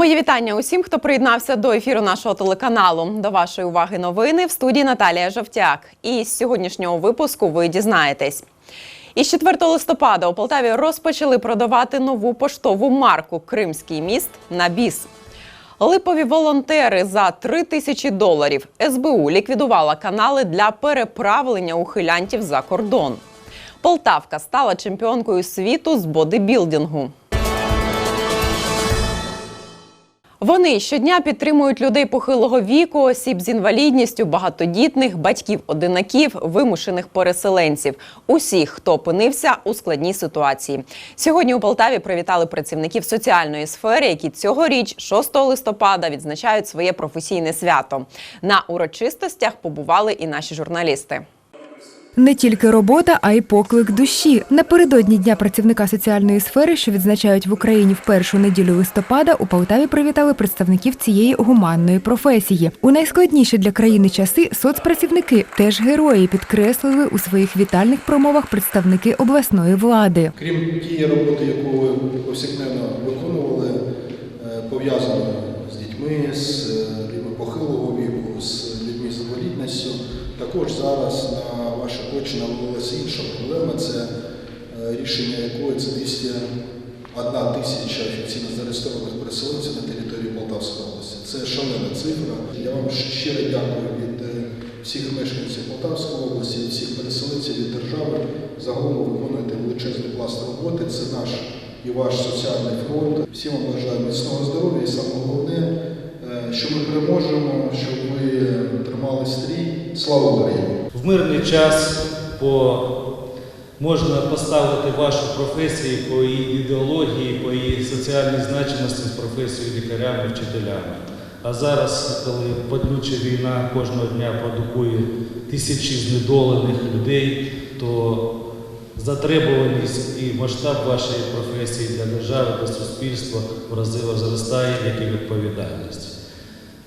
Мої вітання усім, хто приєднався до ефіру нашого телеканалу. До вашої уваги новини в студії Наталія Жовтяк. І з сьогоднішнього випуску ви дізнаєтесь. Із 4 листопада у Полтаві розпочали продавати нову поштову марку Кримський міст на біс. Липові волонтери за 3 тисячі доларів СБУ ліквідувала канали для переправлення ухилянтів за кордон. Полтавка стала чемпіонкою світу з бодибілдингу. Вони щодня підтримують людей похилого віку, осіб з інвалідністю, багатодітних, батьків-одинаків, вимушених переселенців, усіх, хто опинився у складній ситуації. Сьогодні у Полтаві привітали працівників соціальної сфери, які цьогоріч, 6 листопада, відзначають своє професійне свято. На урочистостях побували і наші журналісти. Не тільки робота, а й поклик душі. Напередодні дня працівника соціальної сфери, що відзначають в Україні в першу неділю листопада, у Полтаві привітали представників цієї гуманної професії. У найскладніші для країни часи соцпрацівники теж герої підкреслили у своїх вітальних промовах представники обласної влади. Крім тієї роботи, яку ви повсякденно виконували, е, пов'язано з дітьми, з е, людьми похилого віку, з людьми з також зараз на ваші плечі навалилася інша проблема. Це е, рішення якої це 201 тисяча офіційно зареєстрованих переселенців на території Полтавської області. Це шалена цифра. Я вам щиро дякую від е, всіх мешканців Полтавської області, всіх переселенців від держави. Загалом ви виконуєте величезний пласт роботи. Це наш і ваш соціальний фронт. Всім вам бажаю міцного здоров'я і саме головне, що ми переможемо, щоб ви тримали стрій. Слава Україні! В мирний час по, можна поставити вашу професію по її ідеології, по її соціальній значимості з професією лікарями, вчителями. А зараз, коли падлюча війна кожного дня продукує тисячі знедолених людей, то затребуваність і масштаб вашої професії для держави та суспільства в рази зростає, як і відповідальність.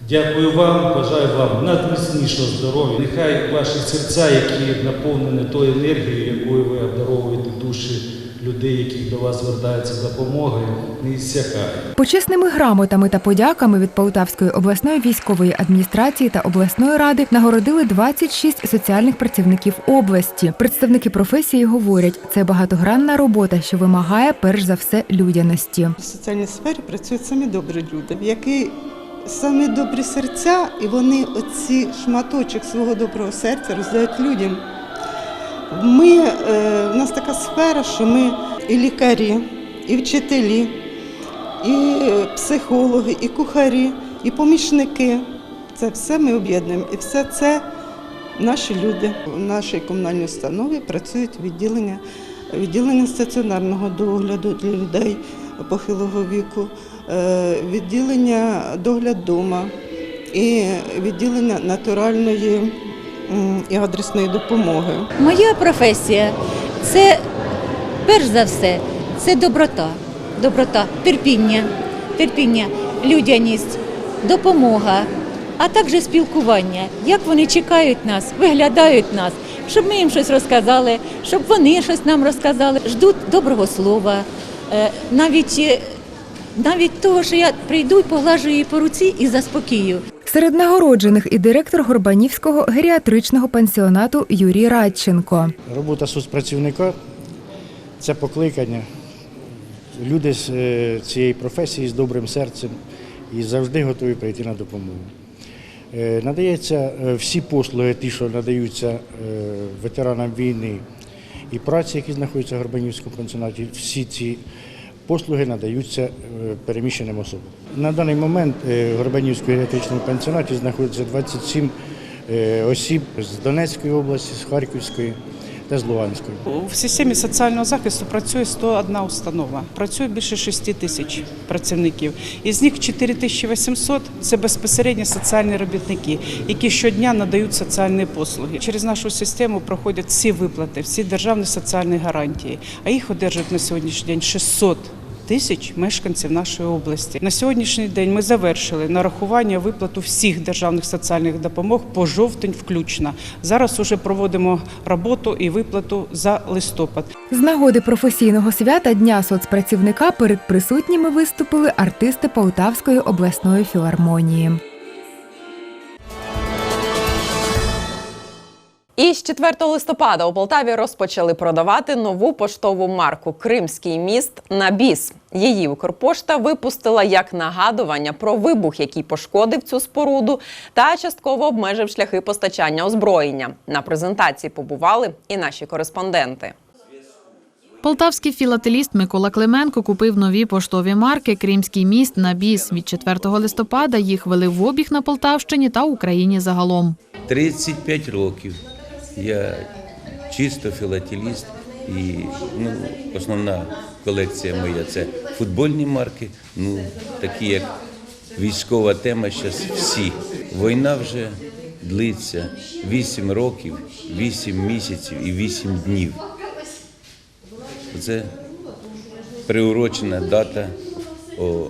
Дякую вам, бажаю вам надміцнішого здоров'я. Нехай ваші серця, які наповнені тою енергією, якою ви обдаровуєте душі людей, які до вас звертаються за допомогою, не іссякають. Почесними грамотами та подяками від Полтавської обласної військової адміністрації та обласної ради нагородили 26 соціальних працівників області. Представники професії говорять, це багатогранна робота, що вимагає перш за все людяності. В соціальній сфері працюють самі добрі люди, які самі добрі серця, і вони оці шматочок свого доброго серця роздають людям. Ми, е, у нас така сфера, що ми і лікарі, і вчителі, і психологи, і кухарі, і помічники. Це все ми об'єднуємо. І все це наші люди. У нашій комунальній установі працюють відділення, відділення стаціонарного догляду для людей похилого віку, е, відділення догляд дома і відділення натуральної і адресної допомоги. Моя професія це перш за все це доброта, доброта, терпіння, терпіння, людяність, допомога, а також спілкування. Як вони чекають нас, виглядають нас, щоб ми їм щось розказали, щоб вони щось нам розказали. Ждуть доброго слова, Е, навіть, е, навіть того, що я прийду і поглажу її по руці і заспокію. Серед нагороджених і директор Горбанівського геріатричного пансіонату Юрій Радченко. Робота соцпрацівника це покликання. Люди з е, цієї професії з добрим серцем і завжди готові прийти на допомогу. Е, Надається е, всі послуги, ті, що надаються ветеранам війни і праці, які знаходяться в Горбанівському пансіонаті, всі ці послуги надаються е, переміщеним особам. На даний момент е, в Горбанівському геріатричному пансіонаті знаходиться 27 е, осіб з Донецької області, з Харківської та з Луганської. В системі соціального захисту працює 101 установа. Працює більше 6 тисяч працівників. Із них 4800 – це безпосередньо соціальні робітники, які щодня надають соціальні послуги. Через нашу систему проходять всі виплати, всі державні соціальні гарантії, а їх одержують на сьогоднішній день 600 тисяч мешканців нашої області. На сьогоднішній день ми завершили нарахування виплату всіх державних соціальних допомог по жовтень включно. Зараз уже проводимо роботу і виплату за листопад. З нагоди професійного свята Дня соцпрацівника перед присутніми виступили артисти Полтавської обласної філармонії. І з 4 листопада у Полтаві розпочали продавати нову поштову марку Кримський міст на біс. Її Укрпошта випустила як нагадування про вибух, який пошкодив цю споруду, та частково обмежив шляхи постачання озброєння. На презентації побували і наші кореспонденти. Полтавський філателіст Микола Клименко купив нові поштові марки Кримський міст на біс. Від 4 листопада їх вели в обіг на Полтавщині та Україні загалом. 35 років. Я чисто філателіст і ну, основна колекція моя це футбольні марки, ну такі як військова тема зараз всі. Війна вже длиться 8 років, 8 місяців і 8 днів. Це приурочена дата о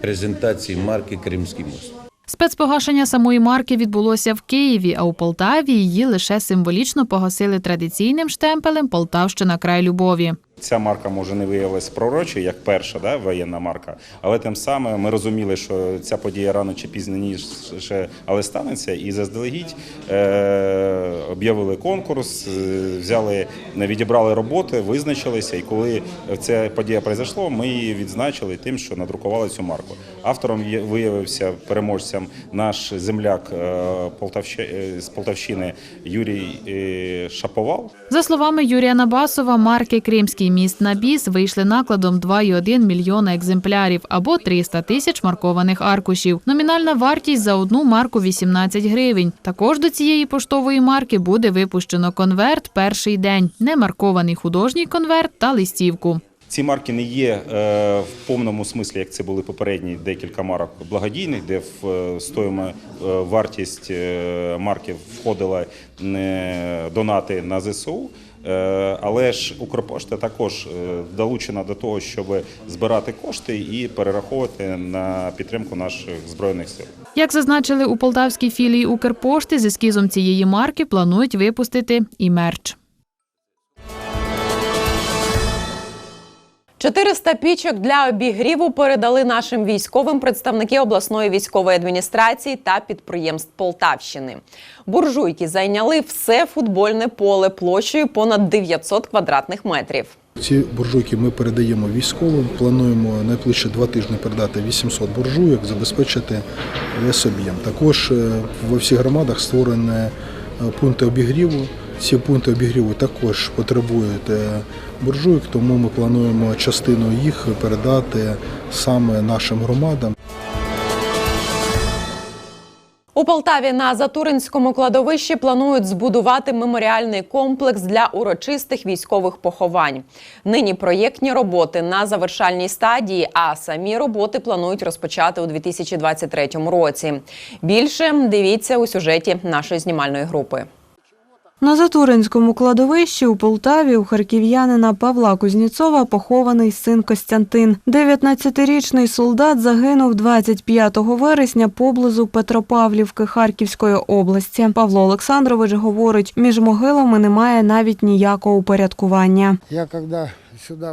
презентації марки Кримський мост. Спецпогашення самої марки відбулося в Києві, а у Полтаві її лише символічно погасили традиційним штемпелем Полтавщина край любові. Ця марка може не виявилась пророчою, як перша да, воєнна марка, але тим самим ми розуміли, що ця подія рано чи пізніше, але станеться, і заздалегідь е, об'явили конкурс, е, взяли, відібрали роботи, визначилися. І коли ця подія пройшла, ми її відзначили тим, що надрукували цю марку. Автором виявився переможцем наш земляк е, е, з Полтавщини Юрій Шаповал. За словами Юрія Набасова, марки Кримський міст на біс вийшли накладом 2,1 мільйона екземплярів або 300 тисяч маркованих аркушів. Номінальна вартість за одну марку 18 гривень. Також до цієї поштової марки буде випущено конверт перший день, немаркований художній конверт та листівку. Ці марки не є е, в повному смислі, як це були попередні декілька марок благодійних, де в е, стоїмо е, вартість марки входила донати на ЗСУ. Е, Але ж Укрпошта також е, долучена до того, щоб збирати кошти і перераховувати на підтримку наших збройних сил. Як зазначили у полтавській філії Укрпошти, з ескізом цієї марки планують випустити і мерч. 400 пічок для обігріву передали нашим військовим представники обласної військової адміністрації та підприємств Полтавщини. Буржуйки зайняли все футбольне поле площею понад 900 квадратних метрів. Ці буржуйки ми передаємо військовим. Плануємо найближче два тижні передати 800 буржуйок, забезпечити весь об'єм. Також е, во всіх громадах створені е, пункти обігріву. Ці пункти обігріву також потребують е, буржуйок, тому ми плануємо частину їх передати саме нашим громадам. У Полтаві на Затуринському кладовищі планують збудувати меморіальний комплекс для урочистих військових поховань. Нині проєктні роботи на завершальній стадії, а самі роботи планують розпочати у 2023 році. Більше дивіться у сюжеті нашої знімальної групи. На Затуринському кладовищі у Полтаві у харків'янина Павла Кузніцова похований син Костянтин. 19-річний солдат загинув 25 вересня поблизу Петропавлівки Харківської області. Павло Олександрович говорить, між могилами немає навіть ніякого упорядкування.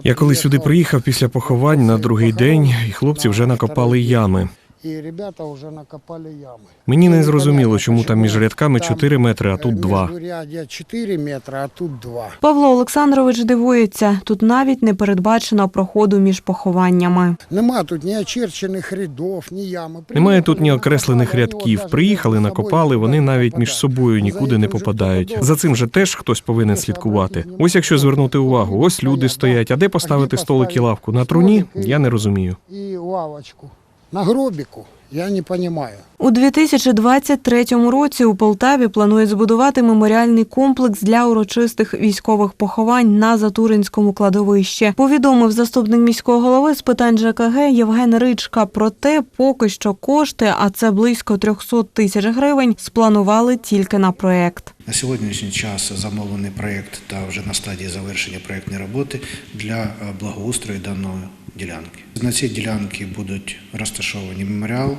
Я коли сюди приїхав після поховань на другий день, і хлопці вже накопали ями. І ребята вже накопали ями. Мені не зрозуміло, чому там між рядками 4 метри, а тут 2. Міжряддя 4 метри, а тут 2. Павло Олександрович дивується, тут навіть не передбачено проходу між похованнями. Нема тут ні очерчених рядів, ні ями. Немає тут ні окреслених рядків. Приїхали, накопали, вони навіть між собою нікуди не попадають. За цим же теж хтось повинен слідкувати. Ось якщо звернути увагу, ось люди стоять. А де поставити столик і лавку? На труні? Я не розумію. І лавочку. На гробіку. Я не розумію. У 2023 році у Полтаві планують збудувати меморіальний комплекс для урочистих військових поховань на Затуринському кладовищі. Повідомив заступник міського голови з питань ЖКГ Євген Ричка. Проте поки що кошти, а це близько 300 тисяч гривень, спланували тільки на проект. На сьогоднішній час замовлений проєкт та вже на стадії завершення проєктної роботи для благоустрою даного ділянки. На цій ділянці будуть розташовані меморіал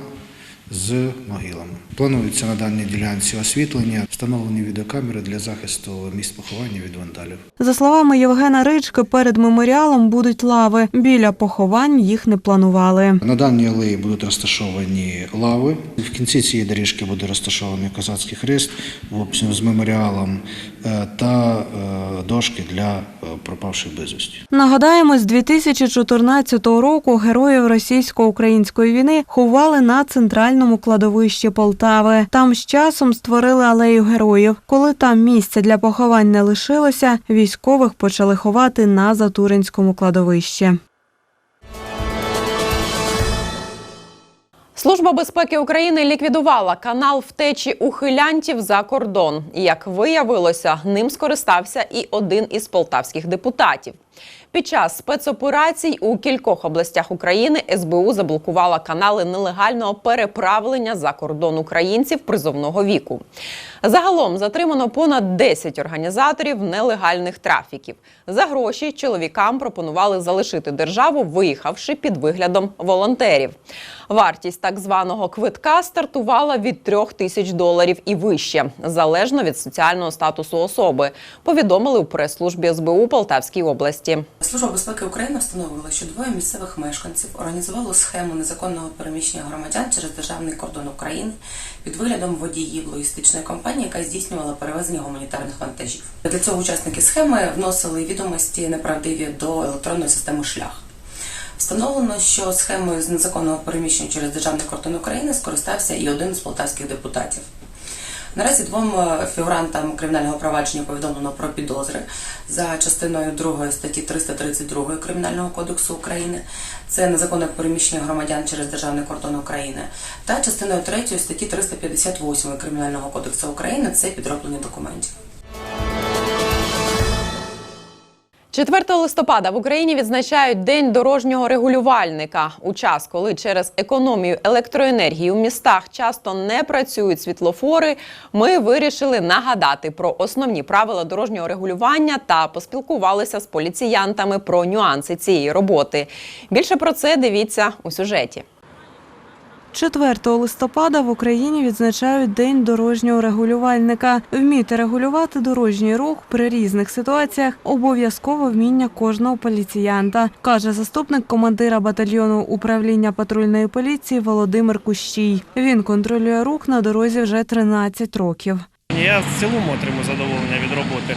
з могилами. Планується на даній ділянці освітлення, встановлені відеокамери для захисту місць поховання від вандалів. За словами Євгена Рички, перед меморіалом будуть лави. Біля поховань їх не планували. На даній алеї будуть розташовані лави. В кінці цієї доріжки буде розташований козацький хрест в общем, з меморіалом е, та е, дошки для е, пропавших безвісті. Нагадаємо, з 2014 року героїв російсько-української війни ховали на центральному кладовищі Полтави. Там з часом створили алею героїв. Коли там місця для поховань не лишилося, військових почали ховати на Затуринському кладовищі. Служба безпеки України ліквідувала канал втечі ухилянтів за кордон. Як виявилося, ним скористався і один із полтавських депутатів. Під час спецоперацій у кількох областях України СБУ заблокувала канали нелегального переправлення за кордон українців призовного віку. Загалом затримано понад 10 організаторів нелегальних трафіків. За гроші чоловікам пропонували залишити державу, виїхавши під виглядом волонтерів. Вартість так званого квитка стартувала від трьох тисяч доларів і вище, залежно від соціального статусу особи. Повідомили у прес-службі СБУ Полтавській області. Служба безпеки України встановила, що двоє місцевих мешканців організували схему незаконного переміщення громадян через державний кордон України під виглядом водіїв логістичної компанії, яка здійснювала перевезення гуманітарних вантажів. Для цього учасники схеми вносили відомості неправдиві до електронної системи шлях. Встановлено, що схемою з незаконного переміщення через державний кордон України скористався і один з полтавських депутатів. Наразі двом е, фігурантам кримінального провадження повідомлено про підозри за частиною 2 статті 332 Кримінального кодексу України. Це незаконне переміщення громадян через державний кордон України, та частиною 3 статті 358 Кримінального кодексу України це підроблення документів. 4 листопада в Україні відзначають День дорожнього регулювальника. У час, коли через економію електроенергії у містах часто не працюють світлофори, ми вирішили нагадати про основні правила дорожнього регулювання та поспілкувалися з поліціянтами про нюанси цієї роботи. Більше про це дивіться у сюжеті. 4 листопада в Україні відзначають День дорожнього регулювальника. Вміти регулювати дорожній рух при різних ситуаціях обов'язково вміння кожного поліціянта, каже заступник командира батальйону управління патрульної поліції Володимир Кущій. Він контролює рух на дорозі вже 13 років. Я в цілому отримую задоволення від роботи.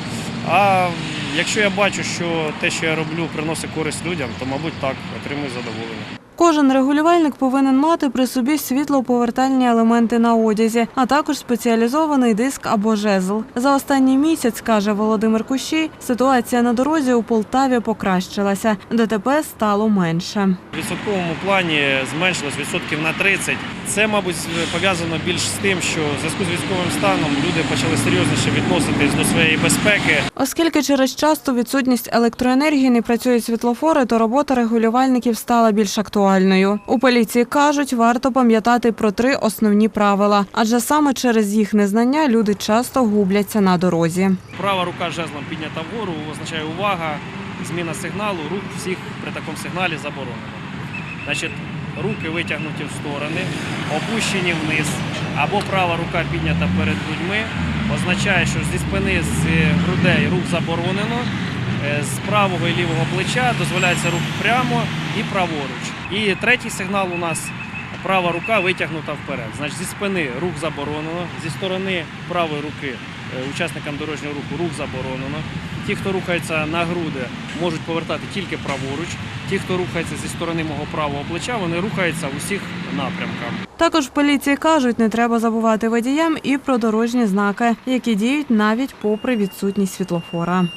А якщо я бачу, що те, що я роблю, приносить користь людям, то мабуть так отримую задоволення. Кожен регулювальник повинен мати при собі світлоповертальні елементи на одязі, а також спеціалізований диск або жезл. За останній місяць, каже Володимир Кущій, ситуація на дорозі у Полтаві покращилася. ДТП стало менше. В відсотковому плані зменшилось відсотків на 30. Це, мабуть, пов'язано більш з тим, що в зв'язку з військовим станом люди почали серйозніше відноситись до своєї безпеки. Оскільки через часту відсутність електроенергії не працюють світлофори, то робота регулювальників стала більш актуальною. У поліції кажуть, варто пам'ятати про три основні правила, адже саме через їх незнання люди часто губляться на дорозі. Права рука жезлом піднята вгору, означає увага, зміна сигналу, рух всіх при такому сигналі заборонено. Значить, руки витягнуті в сторони, опущені вниз, або права рука піднята перед грудьми, означає, що зі спини з грудей рух заборонено. Е, З правого і лівого плеча дозволяється рух прямо і праворуч. І третій сигнал у нас права рука витягнута вперед. Значить, зі спини рух заборонено, зі сторони правої руки е, учасникам дорожнього руху рух заборонено. Ті, хто рухається на груди, можуть повертати тільки праворуч. Ті, хто рухається зі сторони мого правого плеча, вони рухаються в усіх напрямках. Також в поліції кажуть, не треба забувати водіям і про дорожні знаки, які діють навіть попри відсутність світлофора.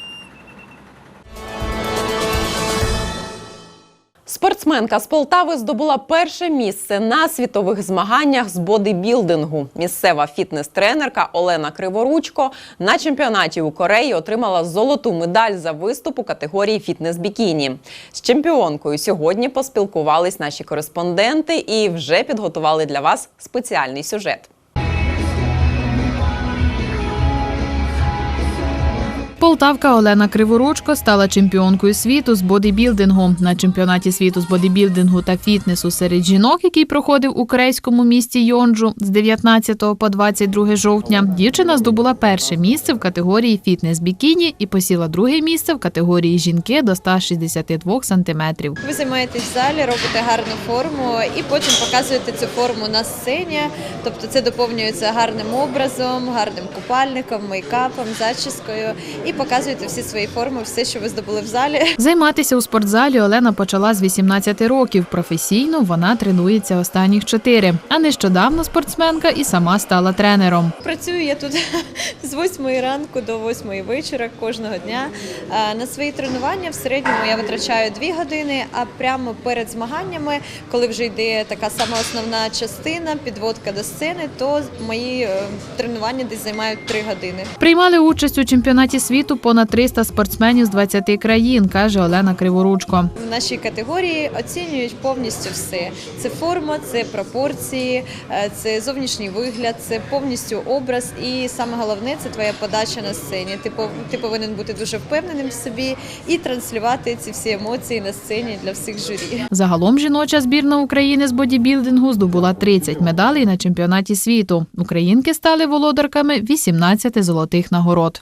Спортсменка з Полтави здобула перше місце на світових змаганнях з бодибілдингу. Місцева фітнес-тренерка Олена Криворучко на чемпіонаті у Кореї отримала золоту медаль за виступ у категорії фітнес-бікіні. З чемпіонкою сьогодні поспілкувались наші кореспонденти і вже підготували для вас спеціальний сюжет. Полтавка Олена Криворучко стала чемпіонкою світу з бодибілдингу. На чемпіонаті світу з бодибілдингу та фітнесу серед жінок, який проходив у корейському місті Йонджу з 19 по 22 жовтня. Дівчина здобула перше місце в категорії фітнес бікіні і посіла друге місце в категорії жінки до 162 сантиметрів. Ви займаєтесь в залі, робите гарну форму і потім показуєте цю форму на сцені. Тобто це доповнюється гарним образом, гарним купальником, мейкапом, зачіскою і показуєте всі свої форми, все, що ви здобули в залі. Займатися у спортзалі Олена почала з 18 років. Професійно вона тренується останніх чотири. А нещодавно спортсменка і сама стала тренером. Працюю я тут з 8 ранку до 8 вечора кожного дня. На свої тренування в середньому я витрачаю 2 години, а прямо перед змаганнями, коли вже йде така сама основна частина, підводка до сцени, то мої е, тренування десь займають 3 години. Приймали участь у чемпіонаті світу понад 300 спортсменів з 20 країн, каже Олена Криворучко. В нашій категорії оцінюють повністю все: це форма, це пропорції, е, це зовнішній вигляд, це повністю образ. І саме головне це твоя подача на сцені. Ти повинен бути дуже впевненим в собі і транслювати ці всі емоції на сцені для всіх журі. Загалом жіноча збірна України з бодібілдингу здобула 30 медалей на чемпіонаті світу. Українки стали володарками 18 золотих нагород.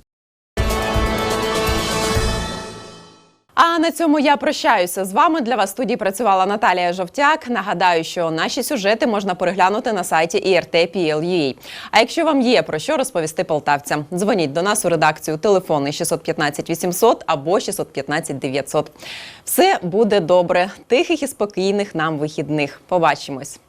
А на цьому я прощаюся з вами. Для вас в студії працювала Наталія Жовтяк. Нагадаю, що наші сюжети можна переглянути на сайті IRT.PL.UA. А якщо вам є про що розповісти полтавцям, дзвоніть до нас у редакцію телефони 615 800 або 615 900. Все буде добре. Тихих і спокійних нам вихідних. Побачимось.